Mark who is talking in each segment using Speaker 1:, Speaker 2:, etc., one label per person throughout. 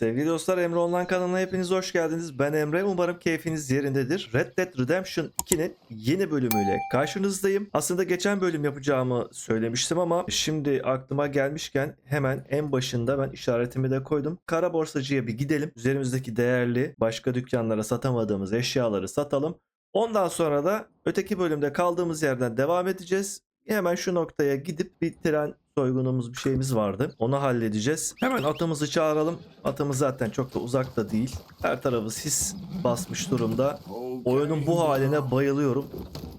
Speaker 1: Sevgili dostlar Emre Online kanalına hepiniz hoş geldiniz. Ben Emre. Umarım keyfiniz yerindedir. Red Dead Redemption 2'nin yeni bölümüyle karşınızdayım. Aslında geçen bölüm yapacağımı söylemiştim ama şimdi aklıma gelmişken hemen en başında ben işaretimi de koydum. Kara borsacıya bir gidelim. Üzerimizdeki değerli başka dükkanlara satamadığımız eşyaları satalım. Ondan sonra da öteki bölümde kaldığımız yerden devam edeceğiz. Hemen şu noktaya gidip bir tren soygunumuz bir şeyimiz vardı. Onu halledeceğiz. Hemen atımızı çağıralım. Atımız zaten çok da uzakta değil. Her tarafı sis basmış durumda. Oyunun bu haline bayılıyorum.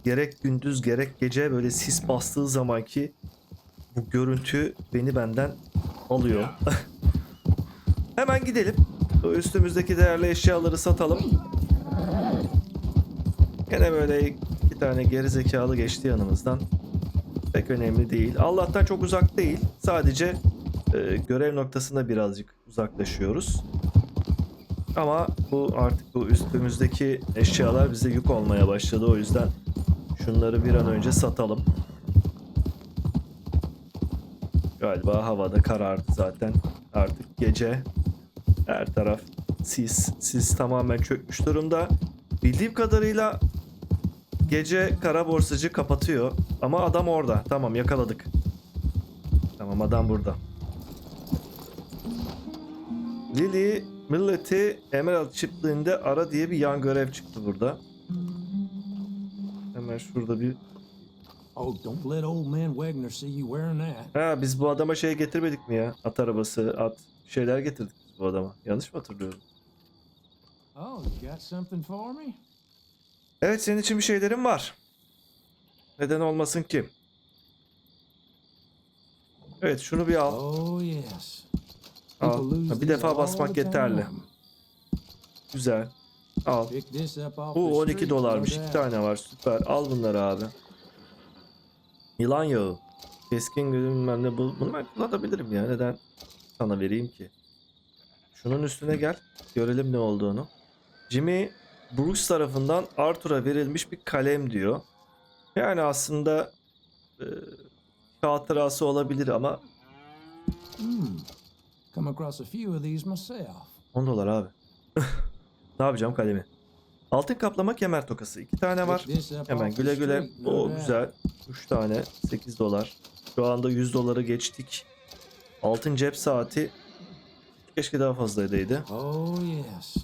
Speaker 1: Gerek gündüz gerek gece böyle sis bastığı zamanki bu görüntü beni benden alıyor. Hemen gidelim. Üstümüzdeki değerli eşyaları satalım. Gene böyle iki tane geri zekalı geçti yanımızdan. Pek önemli değil. Allah'tan çok uzak değil. Sadece e, görev noktasında birazcık uzaklaşıyoruz. Ama bu artık bu üstümüzdeki eşyalar bize yük olmaya başladı. O yüzden şunları bir an önce satalım. Galiba havada karardı zaten. Artık gece her taraf sis. Sis tamamen çökmüş durumda. Bildiğim kadarıyla gece kara borsacı kapatıyor. Ama adam orada. Tamam yakaladık. Tamam adam burada. Lily milleti Emerald çiftliğinde ara diye bir yan görev çıktı burada. Hemen şurada bir...
Speaker 2: Oh, don't let old man Wagner see you wearing that.
Speaker 1: Ha biz bu adama şey getirmedik mi ya? At arabası, at şeyler getirdik biz bu adama. Yanlış mı hatırlıyorum?
Speaker 2: Oh, you got something for me?
Speaker 1: Evet senin için bir şeylerim var. Neden olmasın ki? Evet şunu bir al.
Speaker 2: Oh, yes.
Speaker 1: Al. Bir defa basmak yeterli. Güzel. Al. Bu
Speaker 2: the
Speaker 1: 12
Speaker 2: street,
Speaker 1: dolarmış. İki tane var. Süper. Al bunları abi. Yılan yağı. Keskin bilmem ne. Bu, bunu ben kullanabilirim ya. Neden sana vereyim ki? Şunun üstüne gel. Görelim ne olduğunu. Jimmy Bruce tarafından Arthur'a verilmiş bir kalem diyor. Yani aslında e, hatırası olabilir ama
Speaker 2: Hmm. Come across a few of these myself.
Speaker 1: 10 dolar abi. ne yapacağım kalemi? Altın kaplama kemer tokası. iki tane var. Hemen güle güle. O güzel. 3 tane 8 dolar. Şu anda 100 doları geçtik. Altın cep saati keşke daha fazlaydı.
Speaker 2: Oh, yes.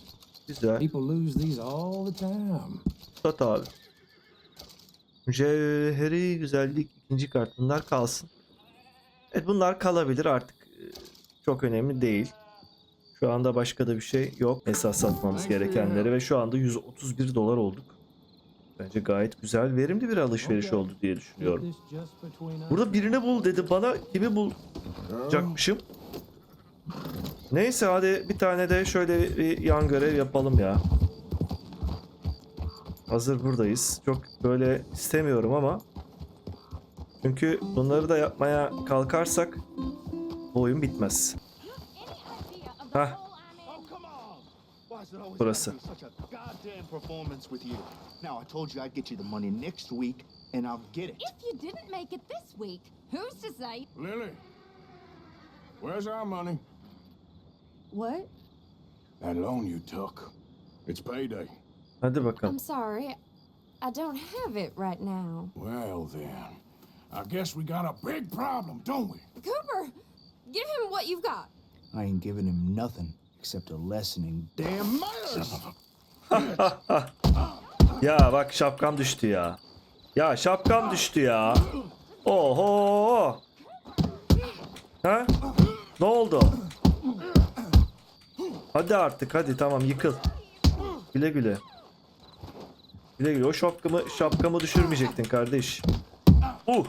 Speaker 1: Güzel.
Speaker 2: People lose these all the time.
Speaker 1: Sat abi. Mücevheri güzellik ikinci kart bunlar kalsın. Evet bunlar kalabilir artık. e, Çok önemli değil. Şu anda başka da bir şey yok. Esas satmamız gerekenleri ve şu anda 131 dolar olduk. Bence gayet güzel, verimli bir alışveriş oldu diye düşünüyorum. Burada birini bul dedi bana. Kimi bulacakmışım? Neyse hadi bir tane de şöyle bir yan görev yapalım ya. Hazır buradayız. Çok böyle istemiyorum ama. Çünkü bunları da yapmaya kalkarsak bu oyun bitmez. Hah. Burası.
Speaker 3: gotta be such a goddamn performance with you? Now, I told you I'd get you the money next week, and I'll get it.
Speaker 4: If you didn't make it this week, who's to say?
Speaker 5: Lily, where's our money?
Speaker 4: What?
Speaker 5: That loan you took. It's payday.
Speaker 1: Hadi bakalım.
Speaker 4: I'm sorry. I don't have it right now.
Speaker 5: Well then, I guess we got a big problem, don't we?
Speaker 4: Cooper, give him what you've got.
Speaker 3: I ain't giving him nothing except a lesson in damn manners.
Speaker 1: Ya bak şapkam düştü ya. Ya şapkam düştü ya. Oho. Ha? Ne oldu? Hadi artık hadi tamam yıkıl. Güle güle. Güle güle. O şapkamı şapkamı düşürmeyecektin kardeş. Uh.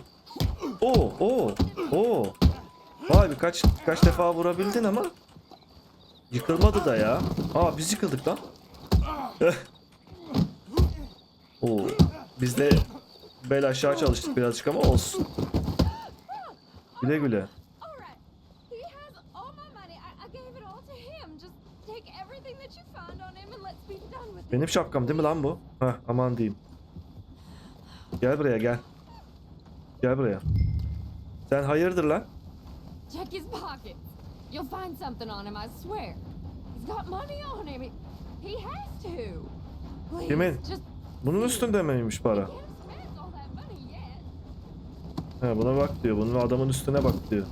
Speaker 1: Oo, oo, oo. Vay birkaç kaç defa vurabildin ama yıkılmadı da ya. Aa biz yıkıldık lan. Oo. Biz de bel aşağı çalıştık birazcık ama olsun. Güle güle.
Speaker 4: All right. He has all my money. I, I gave it all to him. Just take everything that you find on him and let's be done with it.
Speaker 1: Benim şapkam değil mi lan bu? Heh aman diyeyim. Gel buraya gel. Gel buraya. Sen hayırdır lan?
Speaker 4: Check his pockets. You'll find something on him, I swear. got money on him. He, has to. Please,
Speaker 1: Kimin?
Speaker 4: just
Speaker 1: Bunun üstünde miymiş para? He buna bak diyor. Bunun adamın üstüne bak diyor.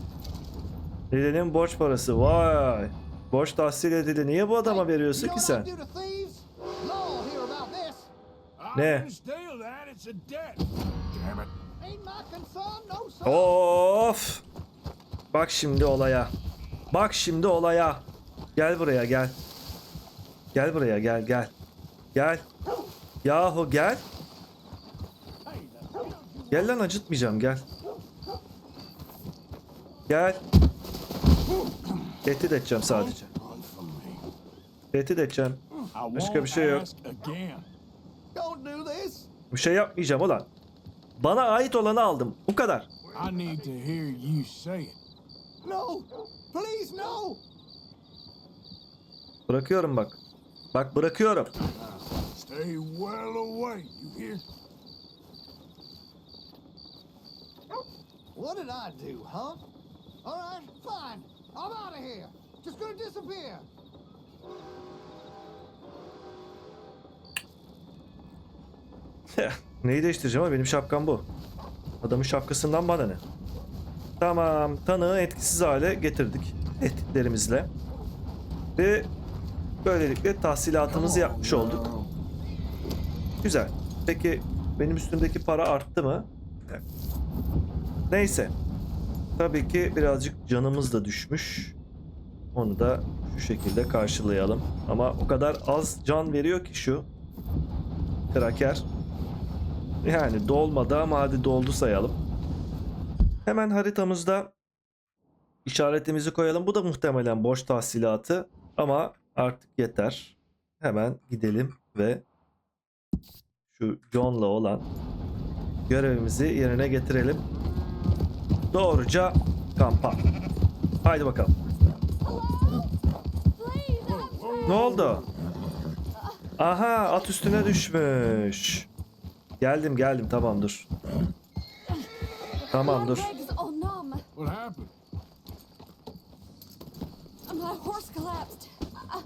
Speaker 1: Lily'nin borç parası. Vay. Borç tahsil edildi. Niye bu adama veriyorsun ki sen?
Speaker 3: Sir.
Speaker 1: Of. Bak şimdi olaya. Bak şimdi olaya. Gel buraya gel. Gel buraya gel gel. Gel. Yahu gel. Gel lan acıtmayacağım gel. Gel. Tehdit edeceğim sadece. Tehdit edeceğim. Başka bir şey yok.
Speaker 5: ask again.
Speaker 3: Don't do this.
Speaker 1: Bir şey yapmayacağım ulan. Bana ait olanı aldım. Bu kadar.
Speaker 5: I need to hear you say it.
Speaker 3: No. Please, no.
Speaker 1: Bırakıyorum bak. Bak bırakıyorum.
Speaker 5: Stay well away. You hear?
Speaker 3: What did I do, huh? All right, fine. I'm out of here. Just gonna disappear.
Speaker 1: Neyi değiştireceğim ama benim şapkam bu. Adamın şapkasından bana ne? Tamam, tanığı etkisiz hale getirdik. Tehditlerimizle. Ve böylelikle tahsilatımızı yapmış olduk. Güzel. Peki benim üstümdeki para arttı mı? Neyse. Tabii ki birazcık canımız da düşmüş. Onu da şu şekilde karşılayalım. Ama o kadar az can veriyor ki şu kraker. Yani dolmadı ama hadi doldu sayalım. Hemen haritamızda işaretimizi koyalım. Bu da muhtemelen boş tahsilatı ama artık yeter. Hemen gidelim ve şu John'la olan görevimizi yerine getirelim. Doğruca kampa. Haydi bakalım. Ne oldu? Aha at üstüne düşmüş. Geldim geldim tamam dur. Tamam dur.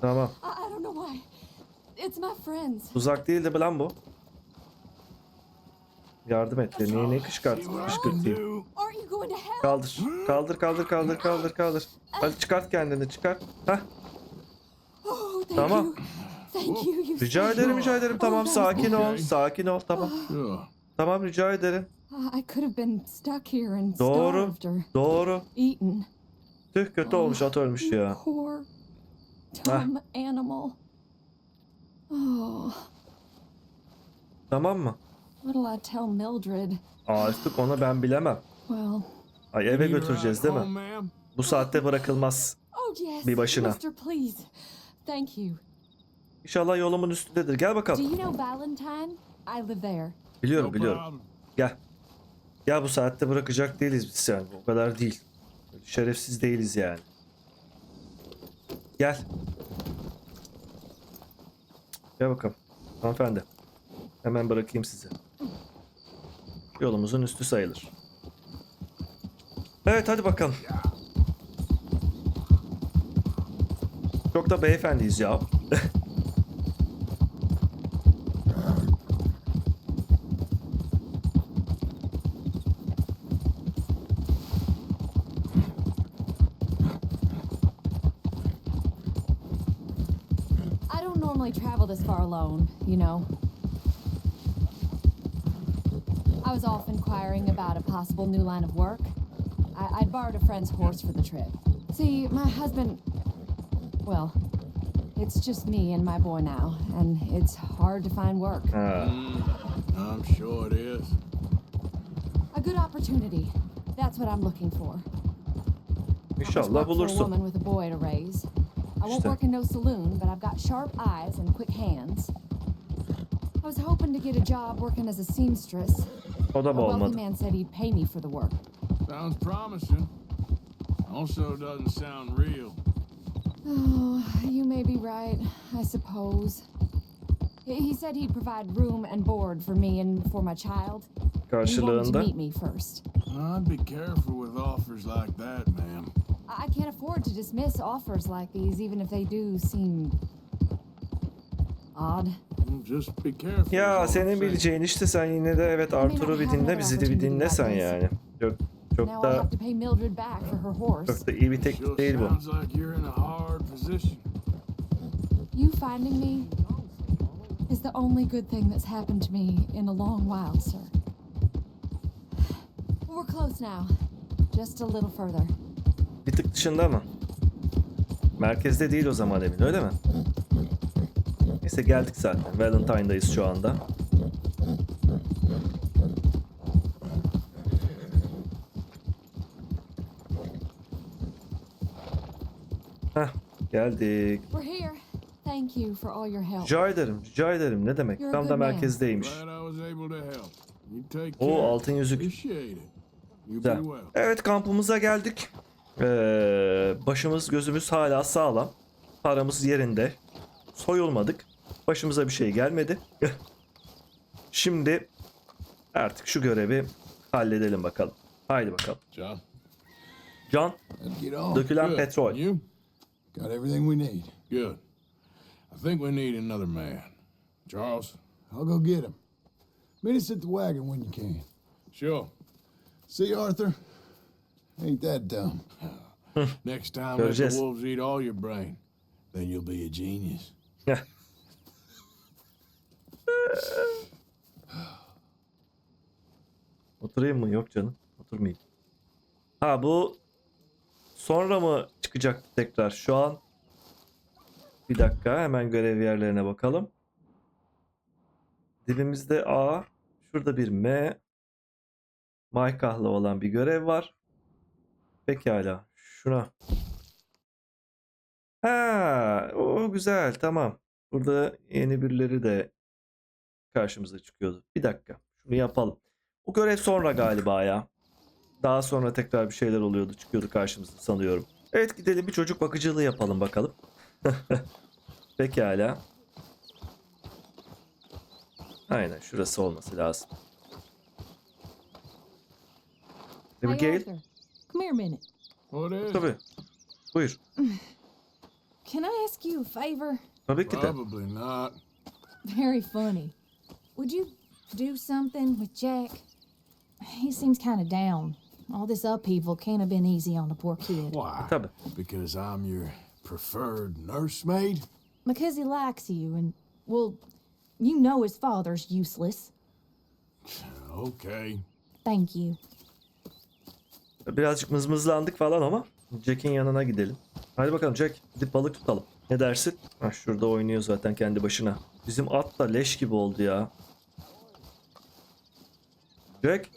Speaker 1: Tamam.
Speaker 4: I, I don't know why. It's my friends.
Speaker 1: Uzak değildi mi lan bu? Yardım et. de. Niye ne
Speaker 5: can
Speaker 1: kışkırtayım? Kaldır. Kaldır kaldır kaldır kaldır kaldır. Hadi çıkart kendini çıkart. Hah.
Speaker 4: Oh,
Speaker 1: Tamam.
Speaker 4: You. Thank you. You
Speaker 1: Rica ederim rica ederim. Tamam sakin ol. Sakin ol tamam.
Speaker 5: Sure.
Speaker 1: Tamam rica ederim.
Speaker 4: I could have been stuck here and
Speaker 1: Doğru.
Speaker 4: starved or
Speaker 1: Doğru.
Speaker 4: eaten.
Speaker 1: Tüh kötü olmuş at ölmüş
Speaker 4: You
Speaker 1: ya.
Speaker 4: Poor dumb animal. Oh,
Speaker 1: Tamam mı?
Speaker 4: what'll I tell Mildred?
Speaker 1: Artık onu ben bilemem.
Speaker 4: Well,
Speaker 1: Ay eve götüreceğiz değil
Speaker 5: home,
Speaker 1: mi?
Speaker 5: ma'am?
Speaker 1: Bu saatte bırakılmaz.
Speaker 4: oh yes,
Speaker 1: Bir başına.
Speaker 4: Mister, please. Thank you.
Speaker 1: İnşallah yolumun üstündedir. Gel
Speaker 4: Do
Speaker 1: bakalım.
Speaker 4: you know Valentine? I live there.
Speaker 1: Biliyorum biliyorum. Gel. Gel bu saatte bırakacak değiliz biz yani. O kadar değil. Şerefsiz değiliz yani. Gel. Gel bakalım. Hanımefendi. Hemen bırakayım sizi. Yolumuzun üstü sayılır. Evet hadi bakalım. Çok da beyefendiyiz ya.
Speaker 4: normally travel this far alone, you know. I was off inquiring about a possible new line of work. I- I'd borrowed a friend's horse for the trip. See, my husband. Well, it's just me and my boy now, and it's hard to find work.
Speaker 1: Ha.
Speaker 5: I'm sure it is.
Speaker 4: A good opportunity. That's what I'm looking for.
Speaker 1: İnşallah
Speaker 4: Work for a
Speaker 1: bulursun.
Speaker 4: woman with a boy to raise. I won't work in no saloon, but I've got sharp eyes and quick hands. I was hoping to get a job working as a seamstress.
Speaker 1: O da
Speaker 4: A
Speaker 1: mı
Speaker 4: wealthy
Speaker 1: olmadı?
Speaker 4: man said he'd pay me for the work.
Speaker 5: Sounds promising. Also doesn't sound real.
Speaker 4: Oh, you may be right, I suppose. He he said he'd provide room and board for me and for my child. He wanted to
Speaker 1: Karşılığında
Speaker 4: meet me first.
Speaker 5: I'd be careful with offers like that, ma'am.
Speaker 4: I I can't afford to dismiss offers like these, even if they do seem odd.
Speaker 5: Just be careful.
Speaker 1: Ya
Speaker 5: is all I'm
Speaker 1: senin
Speaker 5: saying.
Speaker 1: bileceğin işte sen yine de evet Arthur'u bir dinle bizi de bir dinlesen yani. Çok çok
Speaker 4: Now I'll
Speaker 1: da
Speaker 4: have to pay Mildred back for her horse.
Speaker 1: çok da iyi bir teklif değil bu.
Speaker 5: sounds like you're in a hard position.
Speaker 4: You finding me is the only good thing that's happened to me in a long while, sir. We're close now. Just a little further.
Speaker 1: Bir tık dışında mı? Merkezde değil o zaman evin öyle mi? Neyse geldik zaten. Valentine'dayız şu anda. Heh geldik. Rica ederim, rica ederim. Ne demek? Tam da merkezdeymiş. O altın yüzük. Güzel. Evet kampımıza geldik. Ee, başımız gözümüz hala sağlam. Paramız yerinde. Soyulmadık. Başımıza bir şey gelmedi. Şimdi artık şu görevi halledelim bakalım. Haydi bakalım.
Speaker 5: John.
Speaker 1: Can,
Speaker 2: on.
Speaker 1: dökülen
Speaker 5: Good.
Speaker 1: petrol.
Speaker 5: You?
Speaker 2: Got everything we need.
Speaker 5: Good. I think we need another man. Charles?
Speaker 2: I'll go get him. Meet us at the wagon when you can.
Speaker 5: Sure.
Speaker 2: See, Arthur? Ain't that dumb.
Speaker 5: Next time let
Speaker 1: Göreceğiz.
Speaker 5: the wolves eat all your brain. Then you'll be a genius.
Speaker 1: Oturayım mı? Yok canım. Oturmayayım. Ha bu sonra mı çıkacak tekrar? Şu an bir dakika hemen görev yerlerine bakalım. Dilimizde A, şurada bir M, Maykah'la olan bir görev var. Pekala. Şuna. Ha, o güzel. Tamam. Burada yeni birileri de karşımıza çıkıyordu. Bir dakika. Şunu yapalım. Bu görev sonra galiba ya. Daha sonra tekrar bir şeyler oluyordu. Çıkıyordu karşımıza sanıyorum. Evet gidelim bir çocuk bakıcılığı yapalım bakalım. Pekala. Aynen şurası olması lazım. Abigail.
Speaker 4: Arthur, come here a minute.
Speaker 5: What is it?
Speaker 1: Tabii. Buyur.
Speaker 4: Can I ask you a favor?
Speaker 1: Tabii ki de.
Speaker 5: Probably not.
Speaker 4: Very funny. Would you do something with Jack? He seems kind of down. All this upheaval can't have been easy on the poor kid.
Speaker 5: Why?
Speaker 1: Tabii.
Speaker 5: Because I'm your preferred nursemaid?
Speaker 4: Because he likes you, and, well, you know his father's useless.
Speaker 5: Okay.
Speaker 4: Thank you.
Speaker 1: Birazcık mızmızlandık falan ama Jack'in yanına gidelim. Hadi bakalım Jack gidip balık tutalım. Ne dersin? Ha, şurada oynuyor zaten kendi başına. Bizim at da leş gibi oldu ya. Jack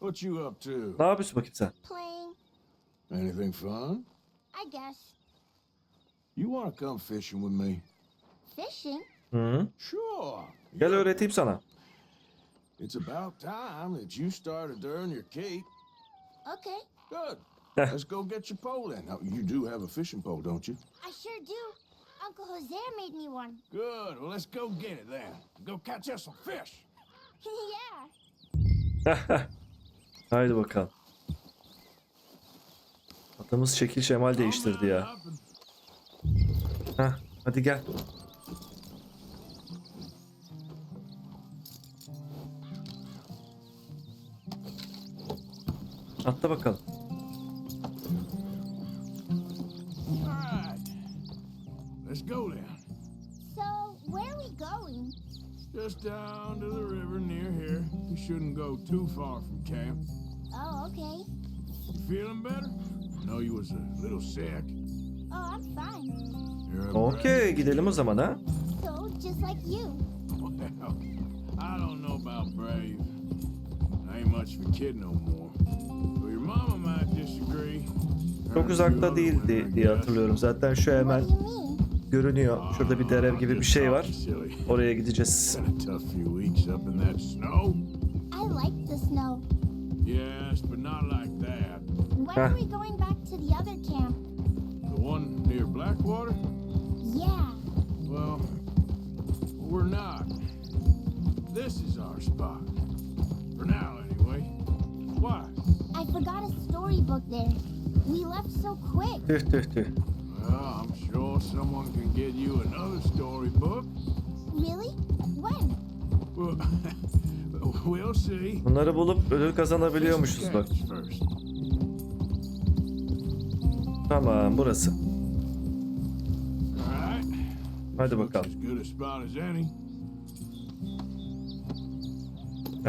Speaker 5: What you up to?
Speaker 1: ne yapıyorsun bakayım sen?
Speaker 6: Playing,
Speaker 5: Anything fun?
Speaker 6: I guess.
Speaker 5: You want to come fishing with me?
Speaker 6: Fishing?
Speaker 1: Hı -hı.
Speaker 5: Sure.
Speaker 1: Gel öğreteyim sana.
Speaker 5: It's about time that you started to earn your keep.
Speaker 6: Okay,
Speaker 5: Good. Let's go get your pole then. Now, you do have a fishing pole, don't you?
Speaker 6: I sure do. Uncle Jose made me one.
Speaker 5: Good. Well, let's go get it then. Go catch us some fish.
Speaker 6: yeah.
Speaker 1: Haydi bakalım. Atımız şekil şemal değiştirdi ya. Heh, hadi gel. Atla bakalım.
Speaker 5: Let's go then.
Speaker 6: So, where are we going?
Speaker 5: Just down to the river near here. You shouldn't go too far from camp.
Speaker 6: Oh, okay.
Speaker 5: You feeling better? I know you was a little sick.
Speaker 6: Oh, I'm fine.
Speaker 1: Okey gidelim o zaman ha.
Speaker 6: So, just like you.
Speaker 5: Well, I don't know about brave. Much of a kid no more. Well, your mama might disagree.
Speaker 1: Çok uzakta değildi diye hatırlıyorum. Zaten şu hemen görünüyor. Şurada bir dere gibi bir şey var. Oraya gideceğiz.
Speaker 5: Been a tough few weeks up in that snow.
Speaker 6: I like the snow.
Speaker 5: Yes, but not like that.
Speaker 6: When are we going back to the other camp?
Speaker 5: The one near Blackwater?
Speaker 6: Yeah.
Speaker 5: Well, we're not. This is our spot. For now, anyway. Why?
Speaker 6: I forgot a storybook there. We left so quick.
Speaker 1: Tüh tüh tüh.
Speaker 5: Well, I'm sure someone can get you another storybook.
Speaker 6: Really? When?
Speaker 5: Well, we'll see.
Speaker 1: Bunları bulup ödül kazanabiliyormuşuz bak. Tamam burası. Hadi bakalım.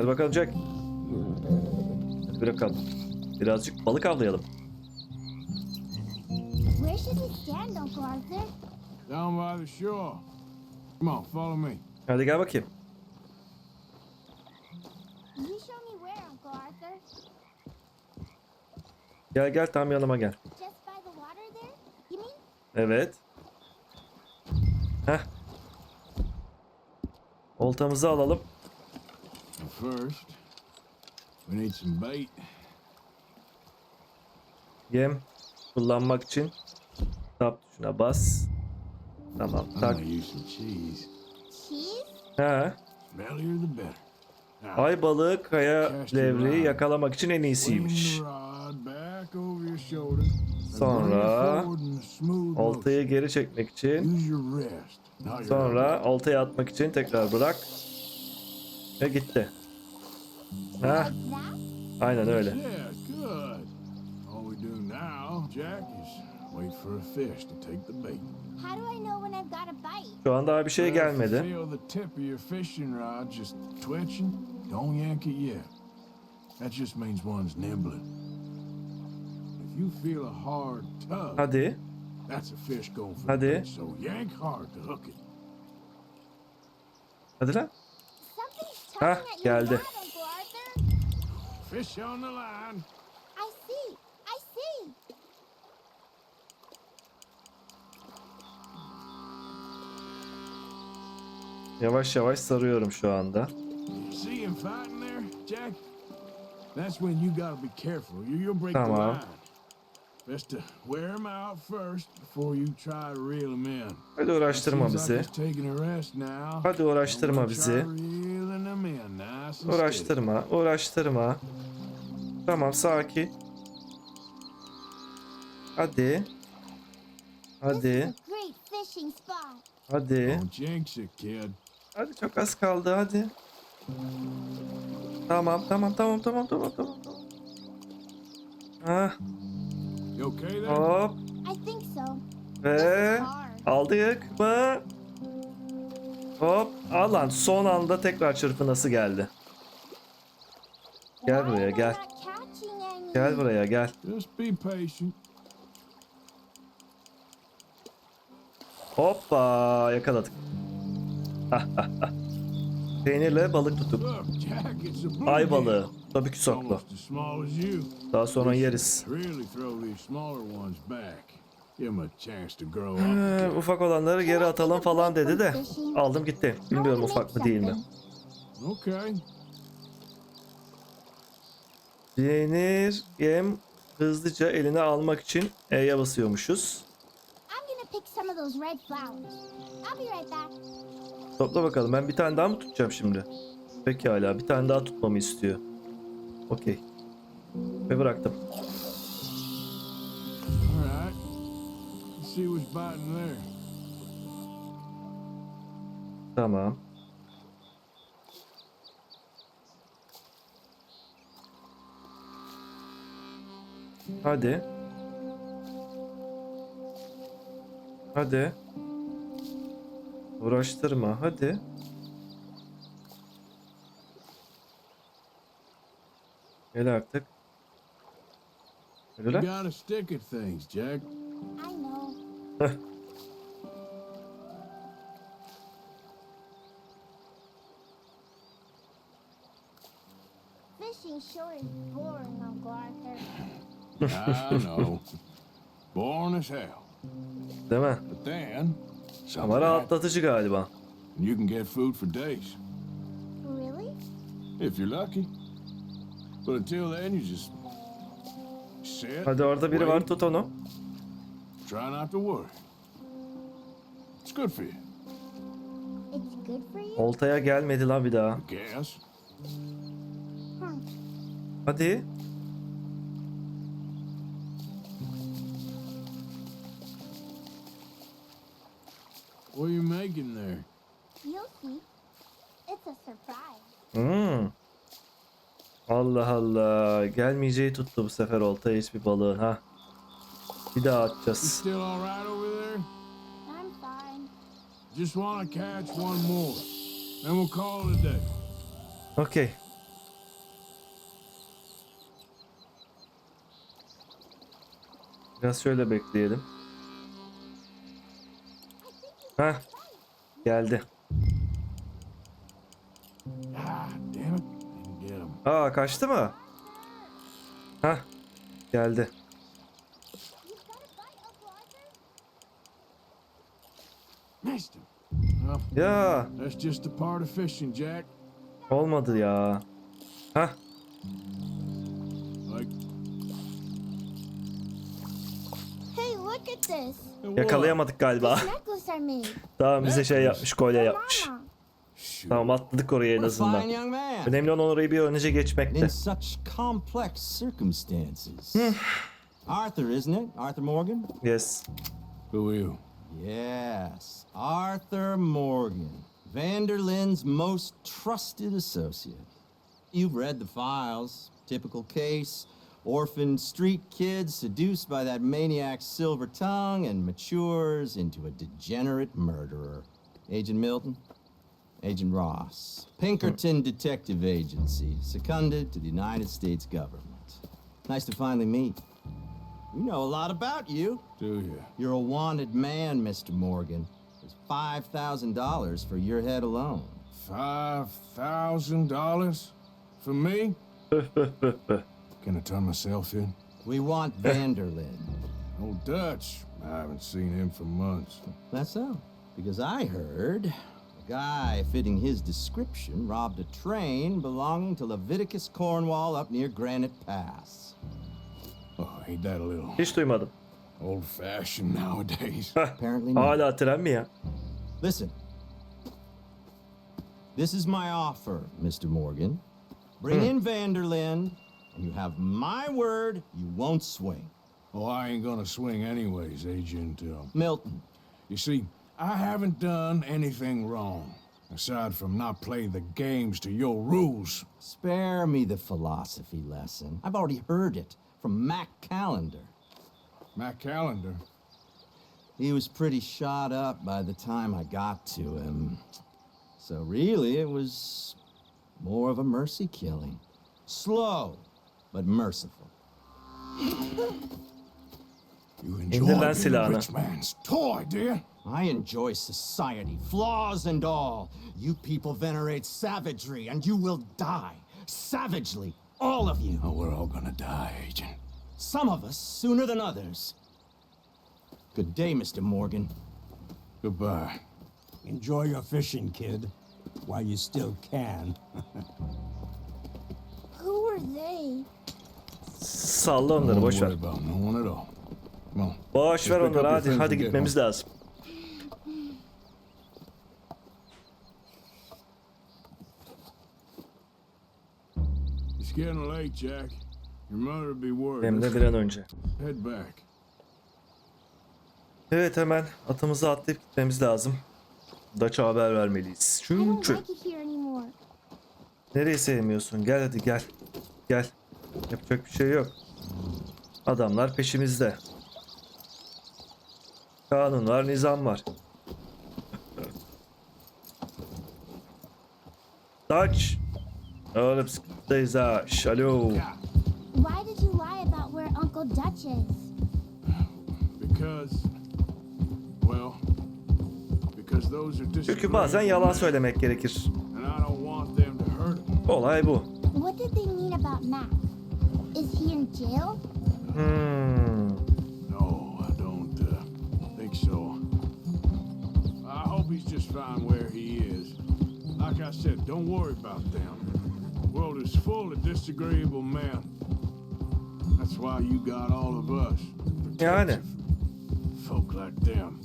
Speaker 1: Hadi bakalım Jack. Hadi bırakalım. Birazcık balık avlayalım.
Speaker 6: Where should we stand, Uncle Arthur?
Speaker 5: Down by the shore. Come on, follow me.
Speaker 1: Hadi gel bakayım.
Speaker 6: You show me where, Uncle Arthur.
Speaker 1: Gel gel tam yanıma gel.
Speaker 6: Just by the water there? You mean?
Speaker 1: Evet. Heh. Oltamızı alalım.
Speaker 5: First, we need some bait.
Speaker 1: Yem kullanmak için tap tuşuna bas. Tamam
Speaker 5: I'm
Speaker 1: tak.
Speaker 5: gonna use some cheese.
Speaker 6: Cheese?
Speaker 1: He.
Speaker 5: Smellier the better. Now,
Speaker 1: Ay balığı kaya levreği yakalamak için en iyisiymiş. Sonra Oltayı geri çekmek için sonra oltaya atmak için tekrar bırak. Ve gitti.
Speaker 6: That?
Speaker 1: aynen öyle. Şu an daha bir şey gelmedi. Hadi. Hadi.
Speaker 5: the bait.
Speaker 6: Your
Speaker 1: geldi.
Speaker 5: Fish on the line.
Speaker 6: I see. I see.
Speaker 1: Yavaş yavaş sarıyorum şu anda.
Speaker 5: See him fighting there, Jack? That's when you gotta be careful. You, you'll break the line. Best to wear him out first before you try to reel him in.
Speaker 1: Hadi uğraştırma bizi. Hadi uğraştırma bizi.
Speaker 5: try reeling him in nice and steady.
Speaker 1: Uğraştırma, uğraştırma. Tamam sakin. Hadi. Hadi. Hadi. Hadi çok az kaldı hadi. Tamam tamam tamam tamam tamam tamam.
Speaker 5: there?
Speaker 1: hop
Speaker 6: I think so.
Speaker 1: ve aldık mı? Hop al lan son anda tekrar çırpınası geldi. Gel buraya, gel. Gel buraya gel.
Speaker 5: Just be patient.
Speaker 1: Hoppa yakaladık. Peynirle balık tutup. Ay balığı. Tabii ki
Speaker 5: you.
Speaker 1: Daha sonra yeriz. Ee, ufak olanları geri atalım falan dedi de aldım gitti. Bilmiyorum ufak mı değil mi?
Speaker 5: Okay.
Speaker 1: Peynir, yem hızlıca eline almak için E'ye basıyormuşuz. Topla bakalım. Ben bir tane daha mı tutacağım şimdi? Pekala. Bir tane daha tutmamı istiyor. Okey. Ve bıraktım.
Speaker 5: All right. Let's see what's biting there.
Speaker 1: Tamam. Hadi. Hadi. Uğraştırma. Hadi. Gel artık.
Speaker 5: You
Speaker 1: lan.
Speaker 5: gotta stick at things, Jack.
Speaker 6: I know.
Speaker 1: Heh.
Speaker 6: Fishing sure is boring, Uncle Arthur.
Speaker 5: I know. Boring as hell.
Speaker 1: Değil mi?
Speaker 5: But then,
Speaker 1: Ama rahatlatıcı galiba.
Speaker 5: and you can get food for days.
Speaker 6: Really?
Speaker 5: If you're lucky. But until then, you just sit.
Speaker 1: Hadi orada biri var
Speaker 5: wait,
Speaker 1: tut onu.
Speaker 5: Try not to worry. It's good for you,
Speaker 6: It's good for you?
Speaker 1: Oltaya gelmedi lan bir daha.
Speaker 5: I guess.
Speaker 6: Hmm.
Speaker 1: Hadi.
Speaker 5: What are you making there?
Speaker 6: You'll see. It's a surprise.
Speaker 1: Hmm. Allah Allah. Gelmeyeceği tuttu bu sefer oltaya hiçbir balığın ha. Bir daha
Speaker 5: You
Speaker 1: atacağız.
Speaker 5: still all right over there?
Speaker 6: I'm fine.
Speaker 5: Just want to catch one more. Then we'll call it a day.
Speaker 1: Okey. Biraz şöyle bekleyelim. Heh. Geldi. Aa kaçtı mı? Heh. Geldi.
Speaker 6: You got a bite,
Speaker 1: Yakalayamadık galiba. Tamam bize şey yapmış kolye yapmış. Tamam atladık oraya en azından. Önemli olan orayı bir önce geçmekti.
Speaker 7: Circumstances. Arthur, isn't it? Arthur Morgan?
Speaker 1: Yes.
Speaker 5: Who are you?
Speaker 7: Yes, Arthur Morgan, Vanderlyn's most trusted associate. You've read the files. Typical case. Orphaned street kid seduced by that maniac's silver tongue and matures into a degenerate murderer. Agent Milton? Agent Ross. Pinkerton hmm. Detective Agency, seconded to the United States government. Nice to finally meet. We know a lot about you.
Speaker 5: Do you?
Speaker 7: You're a wanted man, Mr. Morgan. There's $5,000 for your head alone.
Speaker 5: Five thousand dollars for me? Can I turn myself in?
Speaker 7: We want eh. Vanderlyn.
Speaker 5: Old Dutch. I haven't seen him for months.
Speaker 7: That's so. Because I heard a guy fitting his description robbed a train belonging to Leviticus Cornwall up near Granite Pass.
Speaker 5: Oh, ain't that a little
Speaker 1: Hiç duymadım.
Speaker 5: old-fashioned nowadays?
Speaker 7: Apparently not.
Speaker 1: Hala tren mi ya?
Speaker 7: Listen. This is my offer, Mr. Morgan. Bring in Vanderlyn, and you have my word you won't swing.
Speaker 5: oh, I ain't gonna swing anyways, Agent. Uh,
Speaker 7: Milton,
Speaker 5: you see, I haven't done anything wrong, aside from not playing the games to your rules.
Speaker 7: Spare me the philosophy lesson. I've already heard it from Mac Callender.
Speaker 5: Mac Calendar.
Speaker 7: He was pretty shot up by the time I got to him. So really, it was more of a mercy killing. Slow, but merciful.
Speaker 5: You enjoy
Speaker 1: lan
Speaker 5: being a
Speaker 1: silahını.
Speaker 5: rich man's toy, dear.
Speaker 7: I enjoy society, flaws and all. You people venerate savagery, and you will die. Savagely, all of you.
Speaker 5: Oh, we're all gonna die, Agent.
Speaker 7: Some of us sooner than others. Good day, Mr. Morgan.
Speaker 5: Goodbye.
Speaker 8: Enjoy your fishing, kid, while you still can.
Speaker 6: Who are they?
Speaker 1: Salla onları boş ver. Boş ver onları hadi hadi gitmemiz lazım.
Speaker 5: It's getting late, Jack. Your mother'll be worried.
Speaker 1: Hem de bir an önce.
Speaker 5: head back.
Speaker 1: Evet hemen atımızı atlayıp gitmemiz lazım. Daç'a haber vermeliyiz.
Speaker 6: I don't
Speaker 1: Çünkü
Speaker 6: like it here anymore.
Speaker 1: nereyi sevmiyorsun? Gel hadi gel. Gel. Yapacak bir şey yok. Adamlar peşimizde. Kanun var, nizam var. Dutch. Oğlum sıkıntıdayız ha. Şş, Alo.
Speaker 6: Why did you lie about where Uncle Dutch is?
Speaker 5: Because, well, because those are
Speaker 1: Çünkü bazen yalan söylemek gerekir. Olay bu.
Speaker 6: What did they mean about Mac? Is he in jail?
Speaker 1: Hmm.
Speaker 5: No, I don't uh, think so. I hope he's just fine where he is. Like I said, don't worry about them. The world is full of disagreeable men. That's why you got all of us.
Speaker 1: Yani.
Speaker 5: Protective Folk like them.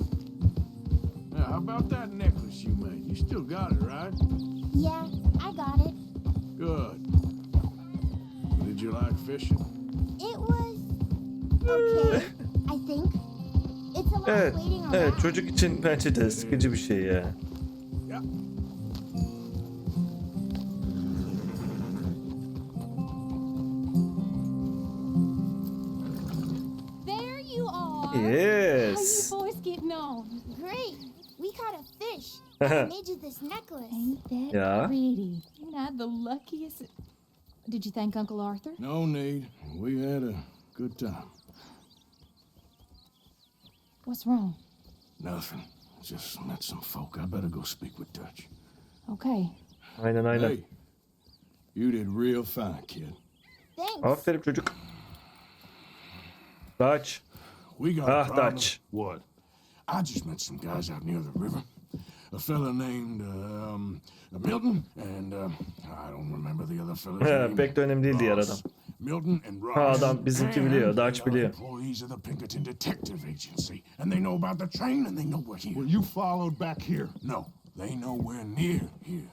Speaker 5: Now, how about that necklace you made? You still got it, right?
Speaker 6: Yeah, I got it.
Speaker 5: Good. Did you like fishing?
Speaker 6: It was okay, I think. It's a lot
Speaker 1: Evet,
Speaker 6: waiting around.
Speaker 1: evet çocuk için bence de sıkıcı bir şey ya.
Speaker 4: There you are.
Speaker 1: Yes.
Speaker 4: How you boys getting on?
Speaker 6: Great. We caught a fish. I made you this necklace.
Speaker 4: Ain't that
Speaker 1: Yeah.
Speaker 4: pretty? Ain't I the luckiest? Did you thank Uncle Arthur?
Speaker 5: No need. We had a good time.
Speaker 4: What's wrong?
Speaker 5: Nothing. Just met some folk. I better go speak with Dutch.
Speaker 4: Okay.
Speaker 1: Aynen aynen.
Speaker 5: Hey, you did real fine, kid.
Speaker 6: Thanks.
Speaker 1: Aferin çocuk. Kaç.
Speaker 5: We got
Speaker 1: Ah,
Speaker 5: a problem.
Speaker 1: Dutch.
Speaker 5: What? I just met some guys out near the river. A fella named um, Milton and um, I don't remember the other fella's name.
Speaker 1: Pek de önemli değil diğer
Speaker 5: Ross.
Speaker 1: adam.
Speaker 5: Milton and Ross.
Speaker 1: Ha, adam bizimki
Speaker 5: And
Speaker 1: biliyor, Dutch
Speaker 5: are
Speaker 1: biliyor.
Speaker 5: Employees of the Pinkerton Detective Agency, and they know about the train, and they know we're here.
Speaker 3: Well, you followed back here.
Speaker 5: No, they know we're near here,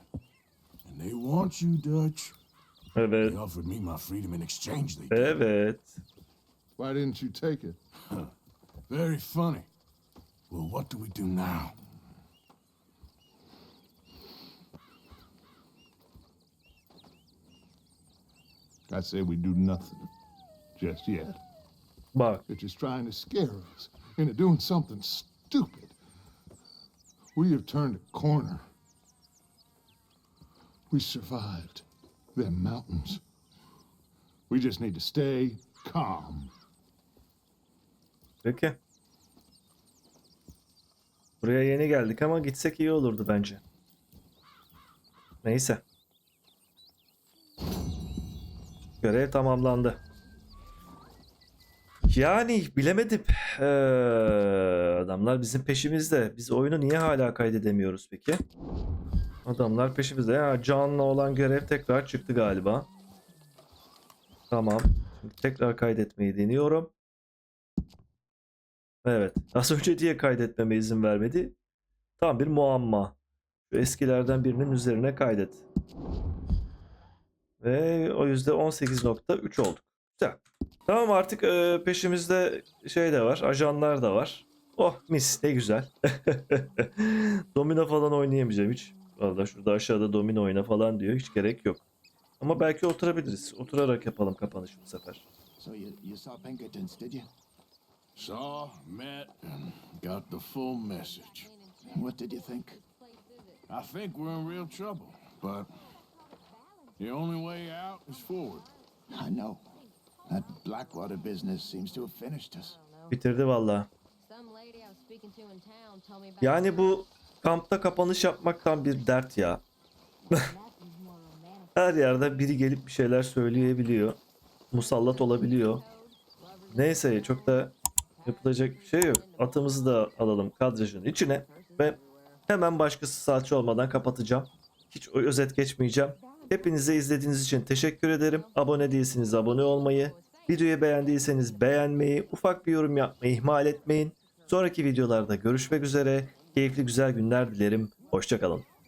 Speaker 5: and they want you, Dutch.
Speaker 1: Evet.
Speaker 5: They offered me my freedom in exchange. They did.
Speaker 1: Evet.
Speaker 3: Why didn't you take it?
Speaker 5: Very funny. Well, what do we do now?
Speaker 3: I say we do nothing. Just yet.
Speaker 1: Bak.
Speaker 3: They're just trying to scare us into doing something stupid. We have turned a corner. We survived them mountains. We just need to stay calm.
Speaker 1: Peki. Buraya yeni geldik ama gitsek iyi olurdu bence. Neyse. Görev tamamlandı. Yani bilemedim. Ee, adamlar bizim peşimizde. Biz oyunu niye hala kaydedemiyoruz peki? Adamlar peşimizde. Ya canlı olan görev tekrar çıktı galiba. Tamam. Şimdi tekrar kaydetmeyi deniyorum. Evet. Az önce diye kaydetmeme izin vermedi. Tam bir muamma. Eskilerden birinin üzerine kaydet. Ve o yüzde 18.3 olduk. Güzel. Tamam artık e, peşimizde şey de var. Ajanlar da var. Oh mis ne güzel. domino falan oynayamayacağım hiç. Valla şurada aşağıda domino oyna falan diyor. Hiç gerek yok. Ama belki oturabiliriz. Oturarak yapalım kapanışı bu sefer.
Speaker 3: So you, you saw Pinkertons, did you?
Speaker 5: Saw, met, and got the full message.
Speaker 3: What did you think?
Speaker 5: I think we're in real trouble, but the only way out is forward.
Speaker 3: I know. That Blackwater business seems to have finished us.
Speaker 1: Bitirdi valla. Yani bu kampta kapanış yapmaktan bir dert ya. Her yerde biri gelip bir şeyler söyleyebiliyor. Musallat olabiliyor. Neyse çok da yapılacak bir şey yok. Atımızı da alalım kadrajın içine ve hemen başkası salça olmadan kapatacağım. Hiç özet geçmeyeceğim. Hepinize izlediğiniz için teşekkür ederim. Abone değilseniz abone olmayı, videoyu beğendiyseniz beğenmeyi, ufak bir yorum yapmayı ihmal etmeyin. Sonraki videolarda görüşmek üzere. Keyifli güzel günler dilerim. Hoşçakalın.